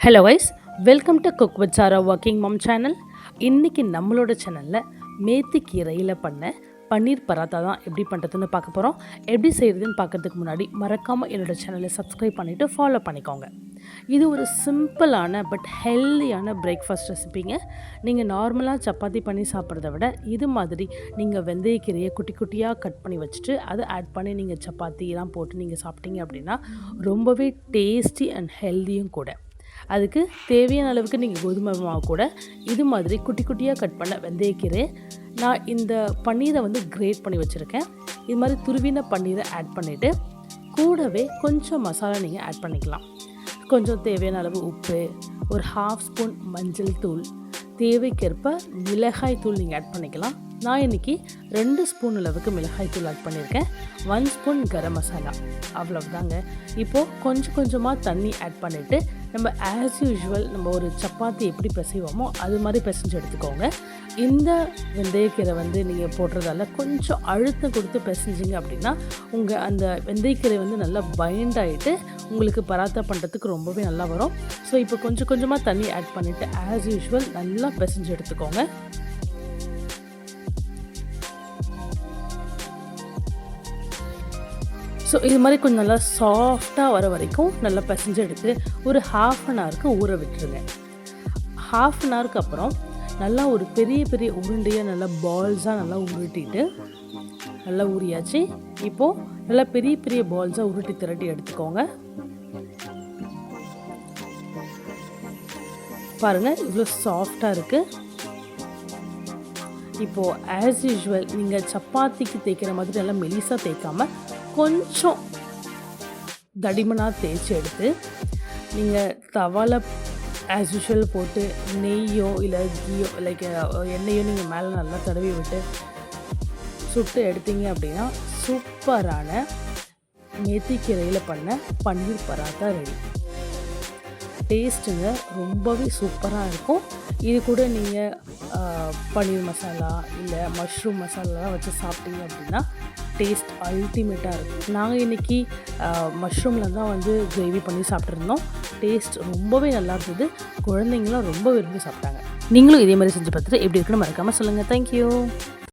Hello wise welcome to cook with Sara working mom channel இன்றைக்கி நம்மளோட சேனலில் மேத்தி கீரையில் பண்ண பன்னீர் பராத்தா தான் எப்படி பண்ணுறதுன்னு பார்க்க போகிறோம் எப்படி செய்கிறதுன்னு பார்க்கறதுக்கு முன்னாடி மறக்காமல் என்னோடய சேனலை சப்ஸ்கிரைப் பண்ணிவிட்டு ஃபாலோ பண்ணிக்கோங்க. இது ஒரு சிம்பிளான பட் ஹெல்தியான பிரேக்ஃபாஸ்ட் ரெசிபிங்க நீங்கள் நார்மலாக சப்பாத்தி பண்ணி சாப்பிட்றத விட இது மாதிரி நீங்கள் வெந்தயக்கீரையை குட்டி குட்டியாக கட் பண்ணி வச்சுட்டு அதை ஆட் பண்ணி நீங்கள் சப்பாத்திலாம் போட்டு நீங்கள் சாப்பிட்டீங்க அப்படின்னா ரொம்பவே டேஸ்டி அண்ட் ஹெல்த்தியும் கூட. அதுக்கு தேவையான அளவுக்கு நீங்கள் கோதுமை மாவு கூட இது மாதிரி குட்டி குட்டியாக கட் பண்ண வெந்தயக்கீரை நான் இந்த பன்னீரை வந்து கிரேட் பண்ணி வச்சுருக்கேன். இது மாதிரி துருவின பன்னீரை ஆட் பண்ணிவிட்டு கூடவே கொஞ்சம் மசாலா நீங்கள் ஆட் பண்ணிக்கலாம். கொஞ்சம் தேவையான அளவு உப்பு ஒரு ஹாஃப் ஸ்பூன் மஞ்சள் தூள் தேவைக்கேற்ப மிளகாய் தூள் நீங்கள் ஆட் பண்ணிக்கலாம். நான் இன்றைக்கி ரெண்டு ஸ்பூன் அளவுக்கு மிளகாய் தூள் ஆட் பண்ணியிருக்கேன். One spoon garam masala. அவ்வளவுதாங்க. இப்போது கொஞ்சம் கொஞ்சமாக தண்ணி ஆட் பண்ணிவிட்டு நம்ம ஆஸ் யூஷுவல் நம்ம ஒரு சப்பாத்தி எப்படி பிசைவோமோ அது மாதிரி பிசைஞ்சு எடுத்துக்கோங்க. இந்த வெந்தயக்கீரை வந்து நீங்கள் போடுறதால கொஞ்சம் அழுத்தம் கொடுத்து பிசைஞ்சிங்க அப்படின்னா உங்கள் அந்த வெந்தயக்கீரை வந்து நல்லா பைண்ட் ஆகிட்டு உங்களுக்கு பராத்தா பண்ணுறதுக்கு ரொம்பவே நல்லா வரும். ஸோ இப்போ கொஞ்சம் கொஞ்சமாக தண்ணி ஆட் பண்ணிவிட்டு ஆஸ் யூஷுவல் நல்லா பிசைஞ்சு எடுத்துக்கோங்க. ஸோ இது மாதிரி கொஞ்சம் நல்லா சாஃப்டாக வர வரைக்கும் நல்லா பிசைஞ்சு எடுத்து ஒரு ஹாஃப் அன் ஹவருக்கு ஊற விட்டுருங்க. ஹாஃப் அன் ஹவருக்கு அப்புறம் நல்லா ஒரு பெரிய பெரிய உருண்டையாக நல்லா பால்ஸாக நல்லா உருட்டிட்டு நல்லா ஊறியாச்சு. இப்போது நல்லா பெரிய பெரிய பால்ஸாக உருட்டி திரட்டி எடுத்துக்கோங்க. பாருங்கள் இவ்வளோ சாஃப்டாக இருக்குது இப்போது ஆஸ் யூஷுவல் நீங்கள் சப்பாத்திக்கு தேய்க்கிற மாதிரி நல்லா மெலிசாக தேய்க்காமல் கொஞ்சம் தடிமனாக தேய்ச்சி எடுத்து நீங்கள் தவால ஆஸ் யூஷுவல் போட்டு நெய்யோ இல்லை கீயோ லைக் எண்ணெயோ நீங்கள் மேலே நல்லா தடவி விட்டு சுட்டு எடுத்தீங்க அப்படின்னா சூப்பரான மெத்திக்கீரையில் பண்ண பன்னீர் பராத்தா ரெடி. டேஸ்ட்டுங்க ரொம்பவே சூப்பராக இருக்கும். இது கூட நீங்கள் பன்னீர் மசாலா இல்லை மஷ்ரூம் மசாலாலாம் வச்சு சாப்பிட்டீங்க அப்படின்னா டேஸ்ட் அல்டிமேட்டாக இருக்கும். நாங்கள் இன்றைக்கி மஷ்ரூமில் தான் வந்து கிரேவி பண்ணி சாப்பிட்ருந்தோம் டேஸ்ட் ரொம்பவே நல்லா இருந்தது. குழந்தைங்களாம் ரொம்ப விரும்பி சாப்பிட்டாங்க. நீங்களும் இதே மாதிரி செஞ்சு பார்த்துட்டு எப்படி இருக்குன்னு மறக்காமல் சொல்லுங்கள் தேங்க்யூ